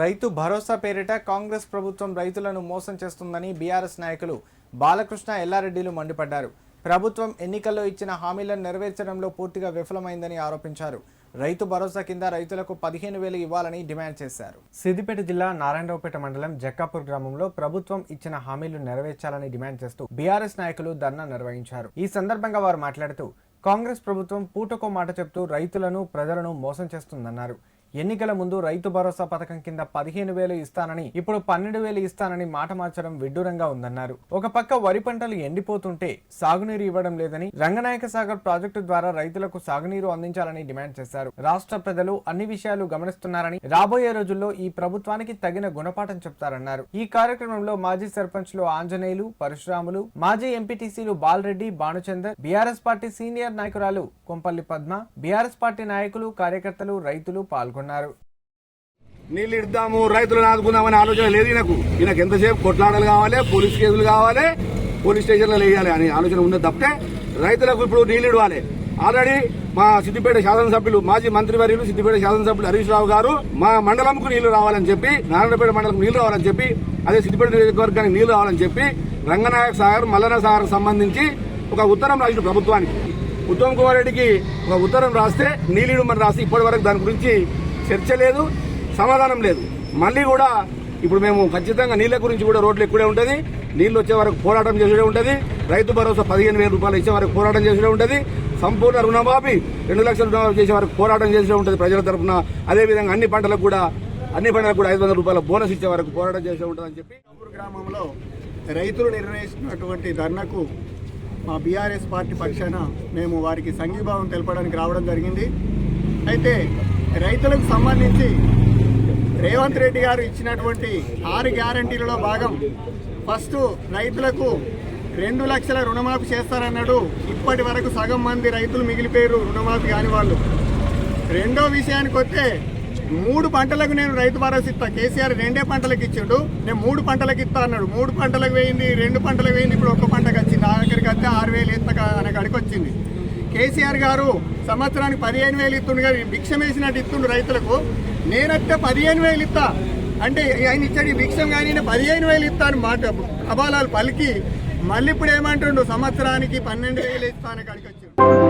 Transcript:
రైతు భరోసా పేరిట కాంగ్రెస్ ప్రభుత్వం రైతులను మోసం చేస్తుందని బీఆర్ఎస్ నాయకులు బాలకృష్ణ ఎల్లారెడ్డిలు మండిపడ్డారు. ప్రభుత్వం ఎన్నికల్లో ఇచ్చిన హామీలను నెరవేర్చడంలో పూర్తిగా విఫలమైందని ఆరోపించారు. రైతు భరోసా కింద రైతులకు పదిహేను వేలు ఇవ్వాలని డిమాండ్ చేశారు. సిద్దిపేట జిల్లా నారాయణరావుపేట మండలం జక్కాపూర్ గ్రామంలో ప్రభుత్వం ఇచ్చిన హామీలు నెరవేర్చాలని డిమాండ్ చేస్తూ బీఆర్ఎస్ నాయకులు ధర్నా నిర్వహించారు. ఈ సందర్భంగా వారు మాట్లాడుతూ కాంగ్రెస్ ప్రభుత్వం పూటకో మాట చెప్తూ రైతులను ప్రజలను మోసం చేస్తుందన్నారు. ఎన్నికల ముందు రైతు భరోసా పథకం కింద పదిహేను వేలు ఇస్తానని ఇప్పుడు పన్నెండు వేలు ఇస్తానని మాట మార్చడం విడ్డూరంగా ఉందన్నారు. ఒక పక్క వరి పంటలు ఎండిపోతుంటే సాగునీరు ఇవ్వడం లేదని రంగనాయక సాగర్ ప్రాజెక్టు ద్వారా రైతులకు సాగునీరు అందించాలని డిమాండ్ చేశారు. రాష్ట్ర ప్రజలు అన్ని విషయాలు గమనిస్తున్నారని రాబోయే రోజుల్లో ఈ ప్రభుత్వానికి తగిన గుణపాఠం చెప్తారన్నారు. ఈ కార్యక్రమంలో మాజీ సర్పంచ్లు ఆంజనేయులు పరశురాములు మాజీ ఎంపీటీసీలు Balareddy Bhanuchander BRS party senior నాయకురాలు కొంపల్లి పద్మ బీఆర్ఎస్ పార్టీ నాయకులు కార్యకర్తలు రైతులు పాల్గొన్నారు. నీళ్ళు ఇద్దాము రైతులను ఆదుకుందామనే ఆలోచన లేదు ఈయనకు. ఈయనకు ఎంతసేపు కొట్లాటలు కావాలి పోలీస్ కేసులు కావాలి పోలీస్ స్టేషన్లో వేయాలి అనే ఆలోచన ఉన్నది తప్పితే రైతులకు ఇప్పుడు నీళ్ళు ఇవ్వాలి ఆల్రెడీ మా సిద్దిపేట శాసనసభ్యులు మాజీ మంత్రివర్యులు సిద్దిపేట శాసనసభ్యులు హరీష్ రావు గారు మా మండలంకు నీళ్ళు రావాలని చెప్పి నారాయణపేట మండలంకు నీళ్ళు రావాలని చెప్పి అదే సిద్దిపేట నియోజకవర్గానికి నీళ్ళు రావాలని చెప్పి రంగనాయక సాగర్ మల్లన సాగర్ సంబంధించి ఒక ఉత్తరం రాసిన ప్రభుత్వానికి. ఉత్తమ్ కుమార్ రెడ్డికి ఒక ఉత్తరం రాస్తే నీళ్ళు ఇవ్వమని రాసి ఇప్పటి వరకు దాని గురించి చర్చ లేదు సమాధానం లేదు. మళ్ళీ కూడా ఇప్పుడు మేము ఖచ్చితంగా నీళ్ళ గురించి కూడా రోడ్లు ఎక్కువే ఉంటుంది. నీళ్ళు వచ్చే వరకు పోరాటం చేసే ఉంటుంది. రైతు భరోసా పదిహేను వేల రూపాయలు ఇచ్చే వరకు పోరాటం చేసే ఉంటుంది. సంపూర్ణ రుణమాఫీ రెండు లక్షల రుణమాఫీ చేసే వరకు పోరాటం చేసే ఉంటుంది ప్రజల తరఫున అదేవిధంగా అన్ని పంటలకు కూడా అన్ని పంటలకు కూడా ఐదు వందల రూపాయల బోనస్ ఇచ్చే వరకు పోరాటం చేసే ఉంటుంది అని చెప్పి. గ్రామంలో రైతులు నిర్వహిస్తున్నటువంటి ధర్నకు మా బీఆర్ఎస్ పార్టీ పక్షాన మేము వారికి సంఘీభావం తెలపడానికి రావడం జరిగింది. అయితే రైతులకు సంబంధించి రేవంత్ రెడ్డి గారు ఇచ్చినటువంటి ఆరు గ్యారంటీలలో భాగం ఫస్ట్ రైతులకు రెండు లక్షల రుణమాఫీ చేస్తారన్నాడు ఇప్పటి వరకు సగం మంది రైతులు మిగిలిపోయారు రుణమాఫీ కాని వాళ్ళు. రెండో విషయానికి వస్తే మూడు పంటలకు నేను రైతు భరోసా ఇస్తా. కేసీఆర్ రెండే పంటలకు ఇచ్చిండు. నేను మూడు పంటలకు ఇస్తా అన్నాడు. మూడు పంటలకు వేయింది రెండు పంటలకు వేయింది. ఇప్పుడు ఒక్క పంటకు వచ్చింది. నా దగ్గరికి వస్తే ఆరు వేలు ఇస్తా అనే కడికి వచ్చింది. కేసీఆర్ గారు సంవత్సరానికి పదిహేను వేలు ఇస్తుండు కానీ భిక్షం వేసినట్టు ఇస్తుండు రైతులకు. నేనైతే పదిహేను వేలు ఇస్తా అంటే ఆయన ఇచ్చాడు భిక్షం కానీ నేను పదిహేను వేలు ఇస్తాను మాట. అబాలాలు పలికి. మళ్ళీ ఇప్పుడు ఏమంటుండు? సంవత్సరానికి పన్నెండు వేలు ఇస్తాను కాడికి వచ్చిండు.